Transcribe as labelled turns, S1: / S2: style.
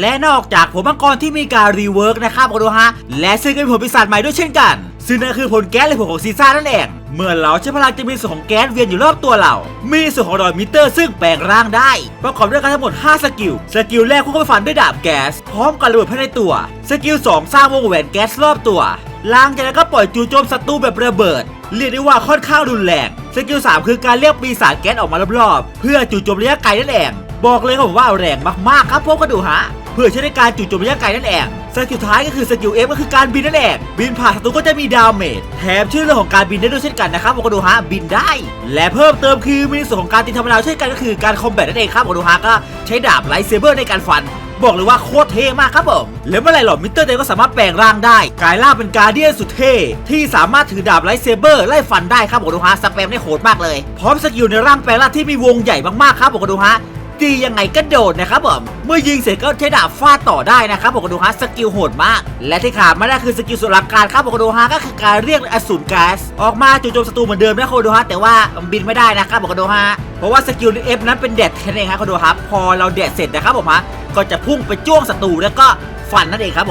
S1: และนอกจากผลมังกรที่มีการรีเวิร์กนะครับคุณดูฮะ และซึ่งก็มีผลปีศาจใหม่ด้วยเช่นกัน ซึ่งนั่นคือผลแก๊สหรือผลของซีซ่านั่นเอง เมื่อเราใช้พลังจะมีส่วนของแก๊สเวียนอยู่รอบตัวเรา มีส่วนของรอยมิเตอร์ซึ่งแปลงร่างได้ ประกอบด้วยกันทั้งหมด 5 สกิล สกิลแรกพุ่งเข้าไปฟันด้วยดาบแก๊ส พร้อมกับระเบิดภายในตัว สกิล 2 สร้างวงแหวนแก๊สรอบตัวหลังจากนั้นก็ปล่อยจู่โจมศัตรูแบบระเบิด เรียกได้ว่าค่อนข้างรุนแรง สกิล 3 คือการเรียกปีศาจแก๊สออกมารอบๆ เพื่อจู่โจมระยะไกลนั่นเอง บอกเลยครับผมว่าแรงมากๆครับพวกกระดูฮะ เพื่อใช้ในการจู่โจมระยะไกลนั่นเองสกิลท้ายก็คือสกิล F ก็คือการบินนั่นเองบินผ่านศัตรูก็จะมีดาเมจแถมชื่อเรื่องของการบินได้ด้วยเช่นกันนะครับพวกกดูฮะบินได้ และเพิ่มเติมคือมีในส่วนของการตีธรรมดาเช่นกันก็คือการคอมแบทนั่นเองครับพวกกดูฮะก็ใช้ดาบไลท์เซเบอร์ในการฟันบอกเลยว่าโคตรเท่มากครับผม แล้วเมื่อไหร่หรอมิสเตอร์เดก็สามารถแปลงร่างได้ กลายร่างเป็นการเดียนสุดเท่ ที่สามารถถือดาบไลท์เซเบอร์ไล่ฟันได้ครับผมดูฮะสแปมได้โหดมากเลย พร้อมสกิลในร่างแปลงร่างที่มีวงใหญ่มากๆครับผมดูฮะ ดียังไงก็โดดนะครับผมเมื่อยิงเสร็จก็ใช้ดาบฟาดต่อได้นะครับผมดูฮะสกิลโหดมาก และที่ขาดไม่ได้คือสกิลสุดหลักการครับผมดูฮะก็คือการเรียกอสูรแก๊สออกมาจู่โจมศัตรูเหมือนเดิมนะคุณดูฮะแต่ว่าบินไม่ได้นะครับผมดูฮะเพราะว่าสกิลเอฟนั้นเป็นเด็ดแค่นั้นเองครับคุณดูฮะพอเราเด็ดเสร็จนะครับผมฮะก็จะพุ่งไปจ้วงศัตรูแล้วก็ฟันนั่นเองครับผม